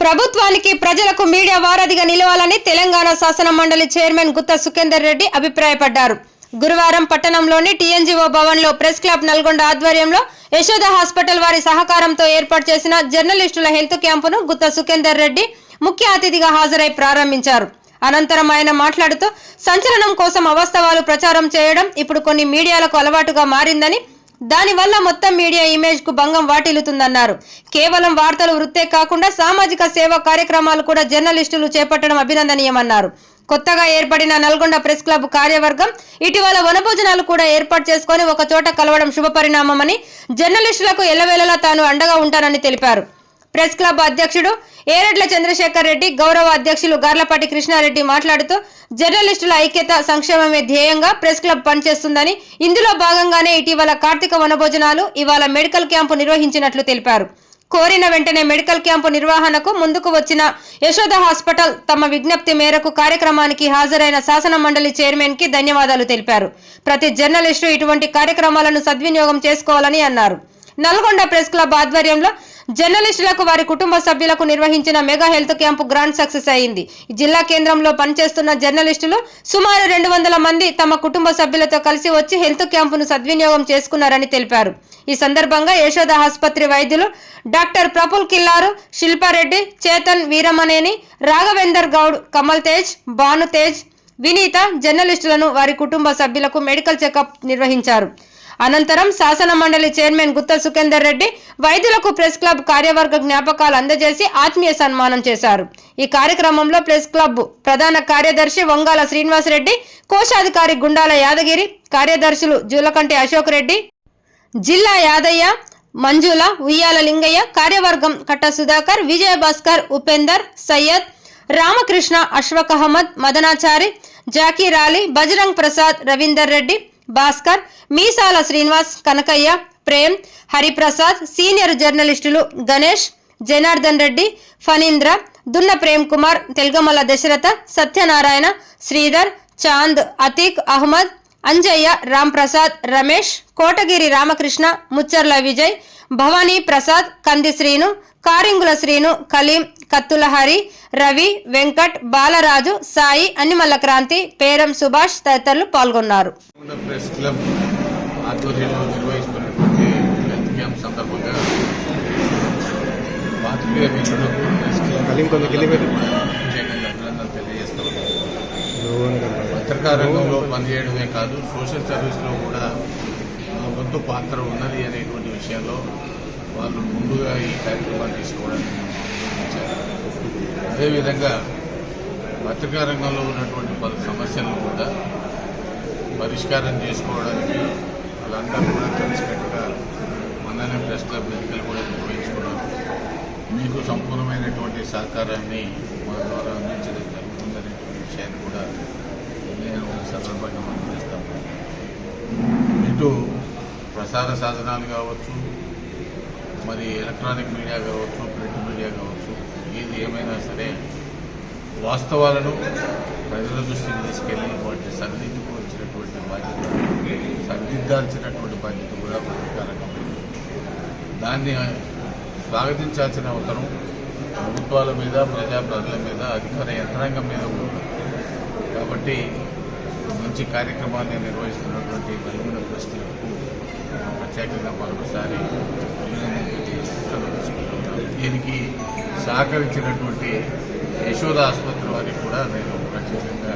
ప్రభుత్వానికి ప్రజలకు మీడియా వారధిగా నిలవాలని తెలంగాణ శాసన మండలి చైర్మన్ గుత్త సుఖేందర్ రెడ్డి అభిప్రాయపడ్డారు. గురువారం పట్టణంలోని టీఎన్జీఓ భవన్లో ప్రెస్ క్లబ్ నల్గొండ ఆధ్వర్యంలో యశోద హాస్పిటల్ వారి సహకారంతో ఏర్పాటు చేసిన జర్నలిస్టుల హెల్త్ క్యాంపును గుత్త సుఖేందర్ రెడ్డి ముఖ్య అతిథిగా హాజరై ప్రారంభించారు. అనంతరం ఆయన మాట్లాడుతూ సంచలనం కోసం అవాస్తవాలు ప్రచారం చేయడం ఇప్పుడు కొన్ని మీడియాలకు అలవాటుగా మారిందని దానివల్ల మొత్తం మీడియా ఇమేజ్కు భంగం వాటిల్లుతుందన్నారు. కేవలం వార్తలు వృత్తే కాకుండా సామాజిక సేవా కార్యక్రమాలు కూడా జర్నలిస్టులు చేపట్టడం అభినందనీయమన్నారు. కొత్తగా ఏర్పడిన నల్గొండ ప్రెస్ క్లబ్ కార్యవర్గం ఇటీవల వనభోజనాలు కూడా ఏర్పాటు చేసుకొని ఒక చోట కలవడం శుభపరిణామమని జర్నలిస్టులకు ఎల్లవేళలా తాను అండగా ఉంటానని తెలిపారు. ప్రెస్ క్లబ్ అధ్యక్షుడు ఏరెడ్ల చంద్రశేఖర్ రెడ్డి గౌరవ అధ్యక్షులు గార్లపాటి కృష్ణారెడ్డి మాట్లాడుతూ జర్నలిస్టుల ఐక్యత సంక్షేమమే ధ్యేయంగా ప్రెస్ క్లబ్ పనిచేస్తుందని ఇందులో భాగంగానే ఇటీవల కార్తీక వనభోజనాలు ఇవాళ మెడికల్ క్యాంపు నిర్వహించినట్లు తెలిపారు. కోరిన వెంటనే మెడికల్ క్యాంపు నిర్వహణకు ముందుకు వచ్చిన యశోద హాస్పిటల్ తమ విజ్ఞప్తి మేరకు కార్యక్రమానికి హాజరైన శాసన మండలి చైర్మన్కి ధన్యవాదాలు తెలిపారు. ప్రతి జర్నలిస్టు ఇటువంటి కార్యక్రమాలను సద్వినియోగం చేసుకోవాలని అన్నారు. నల్గొండ ప్రెస్ క్లబ్ ఆధ్వర్యంలో జర్నలిస్టులకు వారి కుటుంబ సభ్యులకు నిర్వహించిన mega health camp grand success అయింది. జిల్లా కేంద్రంలో పనిచేస్తున్న జర్నలిస్టులు సుమారు రెండు వందల మంది తమ కుటుంబ సభ్యులతో కలిసి వచ్చి హెల్త్ క్యాంపును సద్వినియోగం చేసుకున్నారని తెలిపారు. ఈ సందర్భంగా యశోద ఆసుపత్రి వైద్యులు డాక్టర్ ప్రఫుల్ కిల్లారు శిల్పారెడ్డి చేతన్ వీరమనేని రాఘవేందర్ గౌడ్ కమల్ తేజ్ భాను తేజ్ వినీత జర్నలిస్టులను వారి కుటుంబ సభ్యులకు మెడికల్ చెకప్ నిర్వహించారు. అనంతరం శాసన మండలి చైర్మన్ గుత్త సుఖేందర్ రెడ్డి వైద్యులకు ప్రెస్ క్లబ్ కార్యవర్గ జ్ఞాపకాలు అందజేసి ఆత్మీయ సన్మానం చేశారు. ఈ కార్యక్రమంలో ప్రెస్ క్లబ్ ప్రధాన కార్యదర్శి వంగాల శ్రీనివాసరెడ్డి కోశాధికారి గుండాల యాదగిరి కార్యదర్శులు జూలకంటి అశోక్ రెడ్డి జిల్లా యాదయ్య మంజుల ఉయ్యాల లింగయ్య కార్యవర్గం కట్ట సుధాకర్ విజయ భాస్కర్ ఉపేందర్ సయ్యద్ రామకృష్ణ అశ్వక్ అహ్మద్ మదనాచారి జాకీర్ అలీ బజరంగ్ ప్రసాద్ రవీందర్ రెడ్డి భాస్కర్ మీసాల శ్రీనివాస్ కనకయ్య ప్రేమ్ హరిప్రసాద్ సీనియర్ జర్నలిస్టులు గణేష్ జనార్దన్ రెడ్డి ఫణీంద్ర దున్న ప్రేమ్ కుమార్ తెలుగమల్ల దశరథ సత్యనారాయణ శ్రీధర్ చాంద్ అతీక్ అహ్మద్ అంజయ్య రామ్ ప్రసాద్ రమేష్ కోటగిరి రామకృష్ణ ముచ్చర్ల విజయ్ భవానీ ప్రసాద్ కంది శ్రీను కారింగుల శ్రీను కలీం కత్తుల హరి రవి వెంకట్ బాలరాజు సాయి అనిమల్ల క్రాంతి పేరం సుభాష్ తదితరులు పాల్గొన్నారు. ఉన్న ప్రెస్ క్లబ్ ఆధ్వర్యంలో నిర్వహిస్తున్నటువంటి హెల్త్ క్యాంప్ సందర్భంగా పాత్రికేయ మిత్రులకు ప్రెస్ క్లబ్ ప్రత్యేకంగా అభినందనలు తెలియజేస్తూ పత్రికా రంగంలో పనిచేయడమే కాదు సోషల్ సర్వీస్లో కూడా వంతు పాత్ర ఉన్నది అనేటువంటి విషయంలో వాళ్ళు ముందుగా ఈ కార్యక్రమాన్ని తీసుకోవడానికి ముందుకొచ్చారు. అదేవిధంగా పత్రికా రంగంలో ఉన్నటువంటి పలు సమస్యలను కూడా పరిష్కారం చేసుకోవడానికి వాళ్ళందరూ కూడా కలిసికట్టుగా మొన్ననే ప్రెస్ క్లబ్ ఎన్నికలు కూడా నిర్వహించుకున్నారు మీకు సంపూర్ణమైనటువంటి సహకారాన్ని మా ద్వారా అందించడం జరుగుతుందనేటువంటి విషయాన్ని కూడా నేను ఈ సందర్భంగా మనం చేస్తాను ఇటు ప్రసార సాధనాలు కావచ్చు మరి ఎలక్ట్రానిక్ మీడియా కావచ్చు ప్రింట్ మీడియా కావచ్చు ఏది ఏమైనా సరే వాస్తవాలను ప్రజల దృష్టికి తీసుకెళ్ళి వాటిని సరిదిద్దుకోవాల్సినటువంటి బాధ్యత సరిదిద్దాల్సినటువంటి బాధ్యత కూడా ప్రభుత్వాలకు దాన్ని స్వాగతించాల్సిన అవసరం ప్రభుత్వాల మీద ప్రజా ప్రజల మీద అధికార యంత్రాంగం మీద ఉంది. కాబట్టి మంచి కార్యక్రమాన్ని నిర్వహిస్తున్నటువంటి నలుగురు ప్రశ్నలకు ప్రత్యేకంగా మరొకసారి దీనికి సహకరించినటువంటి యశోద ఆసుపత్రి వారికి కూడా నేను ప్రత్యేకంగా